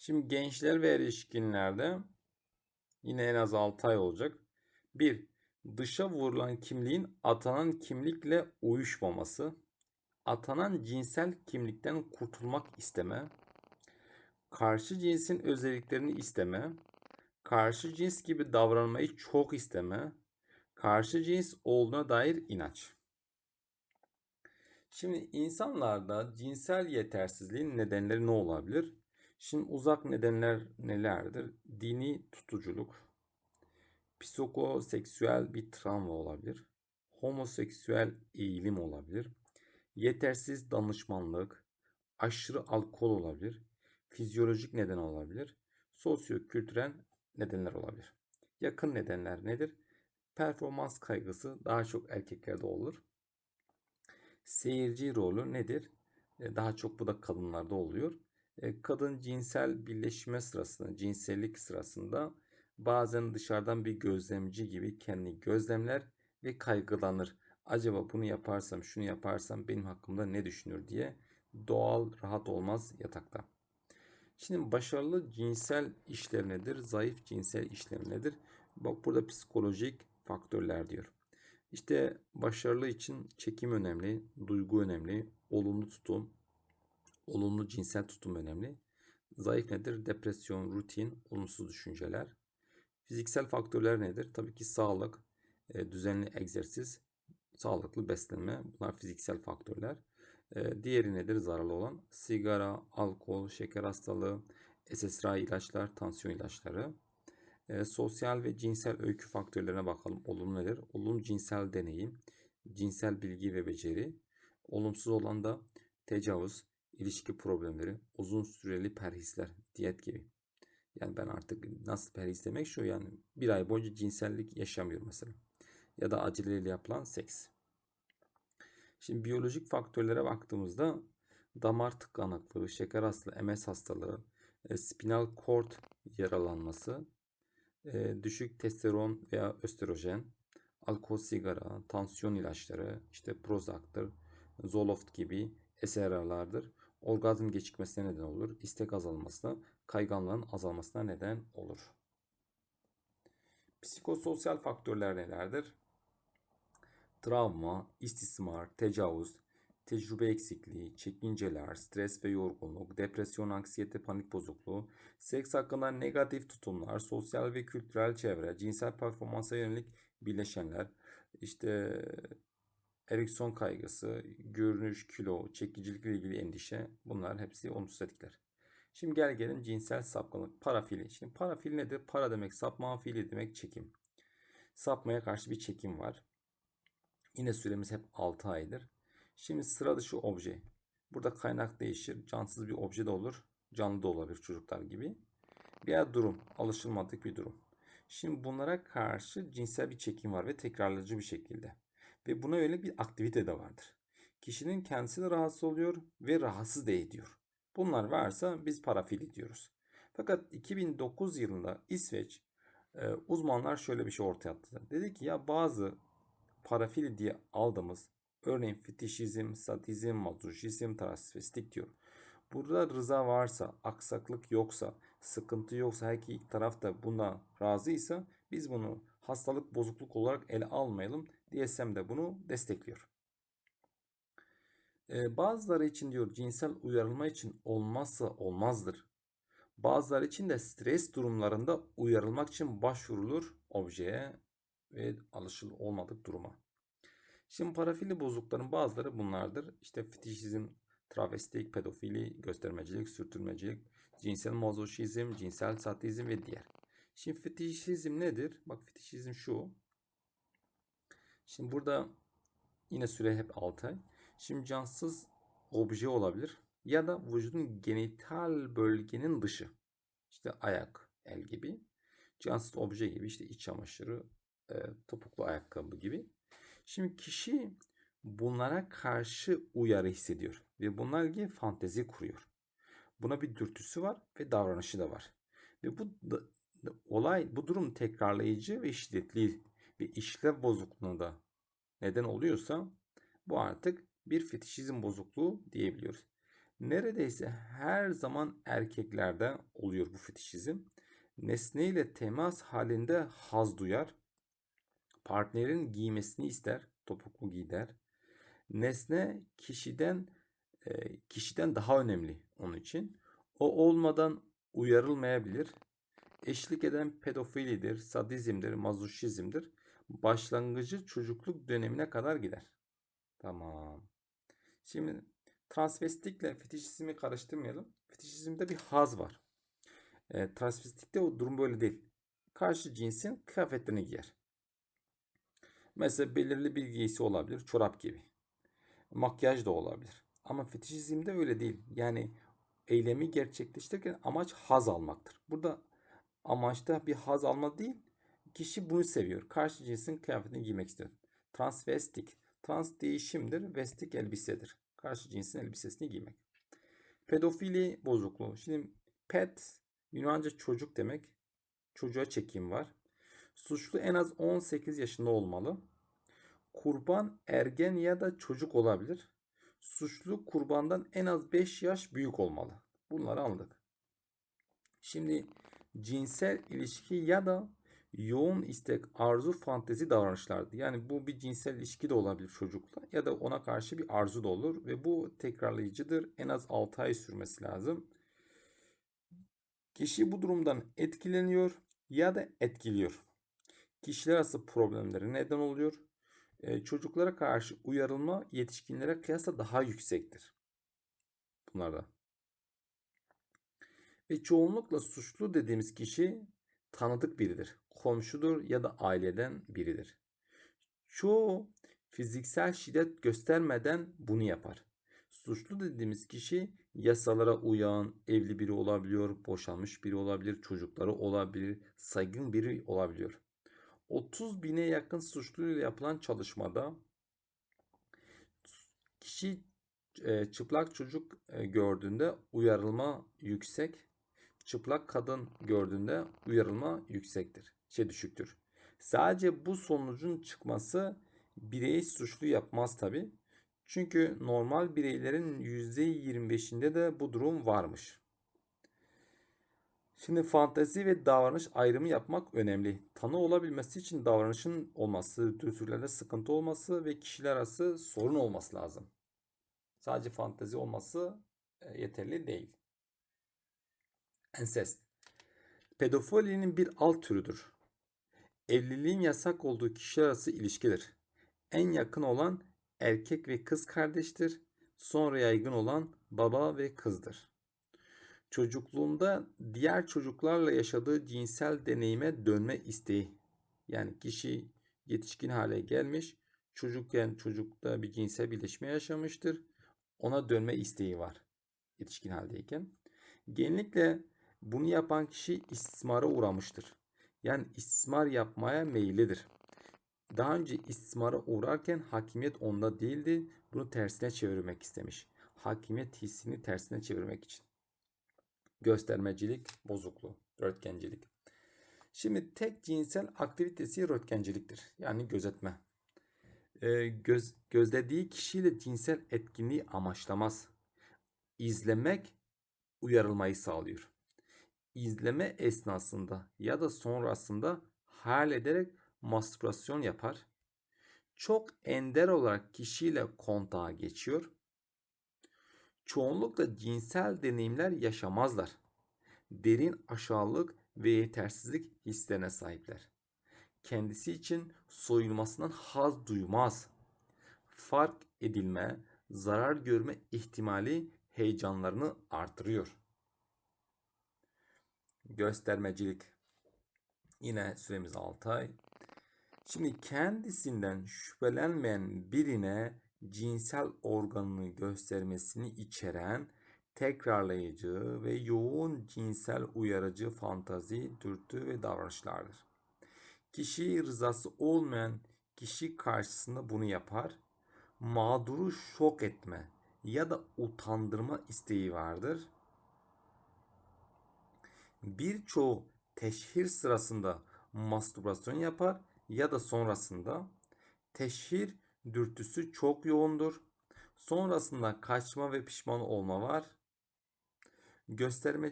Şimdi gençler ve erişkinlerde yine en az 6 ay olacak. 1. Dışa vurulan kimliğin atanan kimlikle uyuşmaması. Atanan cinsel kimlikten kurtulmak isteme. Karşı cinsin özelliklerini isteme. Karşı cins gibi davranmayı çok isteme. Karşı cins olduğuna dair inanç. Şimdi insanlarda cinsel yetersizliğin nedenleri ne olabilir? Şimdi uzak nedenler nelerdir? Dini tutuculuk, psikoseksüel bir travma olabilir, homoseksüel eğilim olabilir, yetersiz danışmanlık, aşırı alkol olabilir, fizyolojik neden olabilir, sosyokültürel nedenler olabilir. Yakın nedenler nedir? Performans kaygısı daha çok erkeklerde olur. Seyirci rolü nedir? E, Daha çok bu da kadınlarda oluyor. E, Kadın cinsel birleşme sırasında, cinsellik sırasında bazen dışarıdan bir gözlemci gibi kendini gözlemler ve kaygılanır. Acaba bunu yaparsam, şunu yaparsam benim hakkımda ne düşünür diye doğal rahat olmaz yatakta. Şimdi başarılı cinsel işlev nedir? Zayıf cinsel işlev nedir? Bak burada psikolojik faktörler diyor. İşte başarılı için çekim önemli, duygu önemli, olumlu tutum, olumlu cinsel tutum önemli. Zayıf nedir? Depresyon, rutin, olumsuz düşünceler. Fiziksel faktörler nedir? Tabii ki sağlık, e, düzenli egzersiz, sağlıklı beslenme. Bunlar fiziksel faktörler. E, Diğeri nedir? Zararlı olan sigara, alkol, şeker hastalığı, SSRI ilaçlar, tansiyon ilaçları. E, sosyal ve cinsel öykü faktörlerine bakalım. Olumlu nedir? Olumlu cinsel deneyim, cinsel bilgi ve beceri. Olumsuz olan da tecavüz, ilişki problemleri, uzun süreli perhisler, diyet gibi. Yani ben artık nasıl perhis demek şu yani bir ay boyunca cinsellik yaşamıyorum mesela. Ya da aceleyle yapılan seks. Şimdi biyolojik faktörlere baktığımızda damar tıkanıklığı, şeker hastalığı, MS hastalığı, e, spinal cord yaralanması, e, düşük testosteron veya östrojen, alkol, sigara, tansiyon ilaçları, işte Prozac'tır, Zoloft gibi SRR'lardır. Orgazm gecikmesine neden olur. istek azalmasına, kayganlığın azalmasına neden olur. Psikososyal faktörler nelerdir? Travma, istismar, tecavüz, tecrübe eksikliği, çekinceler, stres ve yorgunluk, depresyon, anksiyete, panik bozukluğu, seks hakkında negatif tutumlar, sosyal ve kültürel çevre, cinsel performansa yönelik bileşenler, işte ereksiyon kaygısı, görünüş, kilo, çekicilikle ilgili endişe bunlar hepsi olumsuz etkiler. Şimdi gel gelin cinsel sapkınlık, parafili. Şimdi parafili nedir? Para demek sapma, fiili demek çekim. Sapmaya karşı bir çekim var. Yine süremiz hep 6 aydır. Şimdi sıra dışı obje. Burada kaynak değişir. Cansız bir obje de olur. Canlı da olabilir çocuklar gibi. Veya durum. Alışılmadık bir durum. Şimdi bunlara karşı cinsel bir çekim var ve tekrarlayıcı bir şekilde. Ve buna yönelik bir aktivite de vardır. Kişinin kendisi de rahatsız oluyor ve rahatsız da ediyor. Bunlar varsa biz parafili diyoruz. Fakat 2009 yılında İsveç e, uzmanlar şöyle bir şey ortaya attı. Dedi ki ya bazı parafili diye aldığımız örneğin fetişizm, sadizm, mazoşizm, transvestik diyor. Burada rıza varsa, aksaklık yoksa, sıkıntı yoksa, her iki taraf da buna razıysa biz bunu hastalık bozukluk olarak ele almayalım. DSM de bunu destekliyor. Bazıları için diyor cinsel uyarılma için olmazsa olmazdır. Bazıları için de stres durumlarında uyarılmak için başvurulur objeye ve alışıl olmadık duruma. Şimdi parafili bozuklukların bazıları bunlardır. İşte fetişizm, travestik, pedofili, göstermecilik, sürtünmecilik, cinsel mazoşizm, cinsel sadizm ve diğer. Şimdi fetişizm nedir? Bak fetişizm şu. Şimdi burada yine süre hep 6 ay. Şimdi cansız obje olabilir ya da vücudun genital bölgenin dışı. İşte ayak, el gibi. Cansız obje gibi işte iç çamaşırı, e, topuklu ayakkabı gibi. Şimdi kişi bunlara karşı uyarı hissediyor ve bunlar ilgili fantezi kuruyor. Buna bir dürtüsü var ve davranışı da var. Ve bu da, olay, bu durum tekrarlayıcı ve şiddetli ve işlev bozukluğuna da neden oluyorsa bu artık bir fetişizm bozukluğu diyebiliyoruz. Neredeyse her zaman erkeklerde oluyor bu fetişizm. Nesneyle temas halinde haz duyar. Partnerin giymesini ister, topuklu gider. Nesne kişiden e, kişiden daha önemli onun için. O olmadan uyarılmayabilir. Eşlik eden pedofilidir, sadizmdir, mazoşizmdir. Başlangıcı çocukluk dönemine kadar gider. Tamam. Şimdi transvestikle fetişizmi karıştırmayalım. Fetişizmde bir haz var. E, transvestikte o durum böyle değil. Karşı cinsin kıyafetlerini giyer. Mesela belirli bir giysi olabilir, çorap gibi. Makyaj da olabilir. Ama fetişizmde öyle değil. Yani eylemi gerçekleştirirken amaç haz almaktır. Burada amaçta bir haz alma değil, kişi bunu seviyor. Karşı cinsin kıyafetini giymek istiyor. Transvestik, trans değişimdir, vestik elbisedir. Karşı cinsin elbisesini giymek. Pedofili bozukluğu. Şimdi pet Yunanca çocuk demek. Çocuğa çekim var. Suçlu en az 18 yaşında olmalı. Kurban ergen ya da çocuk olabilir. Suçlu kurbandan en az 5 yaş büyük olmalı. Bunları anladık. Şimdi cinsel ilişki ya da yoğun istek, arzu, fantezi davranışlardı. Yani bu bir cinsel ilişki de olabilir çocukla ya da ona karşı bir arzu da olur ve bu tekrarlayıcıdır. En az 6 ay sürmesi lazım. Kişi bu durumdan etkileniyor ya da etkiliyor. Kişiler arası problemlere neden oluyor. Ee, çocuklara karşı uyarılma yetişkinlere kıyasla daha yüksektir. Bunlarda. Ve çoğunlukla suçlu dediğimiz kişi tanıdık biridir. Komşudur ya da aileden biridir. Çoğu fiziksel şiddet göstermeden bunu yapar. Suçlu dediğimiz kişi yasalara uyan, evli biri olabiliyor, boşanmış biri olabilir, çocukları olabilir, saygın biri olabiliyor. 30 bine yakın suçluyla yapılan çalışmada kişi e, çıplak çocuk e, gördüğünde uyarılma yüksek, çıplak kadın gördüğünde uyarılma yüksektir, şey düşüktür. Sadece bu sonucun çıkması bireyi suçlu yapmaz tabi. Çünkü normal bireylerin %25'inde de bu durum varmış. Şimdi fantezi ve davranış ayrımı yapmak önemli. Tanı olabilmesi için davranışın olması, dürtülerde sıkıntı olması ve kişiler arası sorun olması lazım. Sadece fantezi olması e, yeterli değil. Ensest. Pedofilinin bir alt türüdür. Evliliğin yasak olduğu kişiler arası ilişkidir. En yakın olan erkek ve kız kardeştir. Sonra yaygın olan baba ve kızdır. Çocukluğunda diğer çocuklarla yaşadığı cinsel deneyime dönme isteği. Yani kişi yetişkin hale gelmiş, çocukken çocukta bir cinsel birleşme yaşamıştır. Ona dönme isteği var yetişkin haldeyken. Genellikle bunu yapan kişi istismara uğramıştır. Yani istismar yapmaya meyillidir. Daha önce istismara uğrarken hakimiyet onda değildi. Bunu tersine çevirmek istemiş. Hakimiyet hissini tersine çevirmek için. Göstermecilik, bozukluğu, röntgencilik. Şimdi tek cinsel aktivitesi röntgenciliktir. Yani gözetme. Ee, göz, gözlediği kişiyle cinsel etkinliği amaçlamaz. İzlemek uyarılmayı sağlıyor. İzleme esnasında ya da sonrasında hayal ederek mastürbasyon yapar. Çok ender olarak kişiyle kontağa geçiyor. Çoğunlukla cinsel deneyimler yaşamazlar. Derin aşağılık ve yetersizlik hislerine sahipler. Kendisi için soyulmasından haz duymaz. Fark edilme, zarar görme ihtimali heyecanlarını artırıyor. Göstermecilik. Yine süremiz 6 ay. Şimdi kendisinden şüphelenmeyen birine cinsel organını göstermesini içeren tekrarlayıcı ve yoğun cinsel uyarıcı fantazi, dürtü ve davranışlardır. Kişi rızası olmayan kişi karşısında bunu yapar. Mağduru şok etme ya da utandırma isteği vardır. Birçoğu teşhir sırasında mastürbasyon yapar ya da sonrasında teşhir dürtüsü çok yoğundur. Sonrasında kaçma ve pişman olma var. Göstermece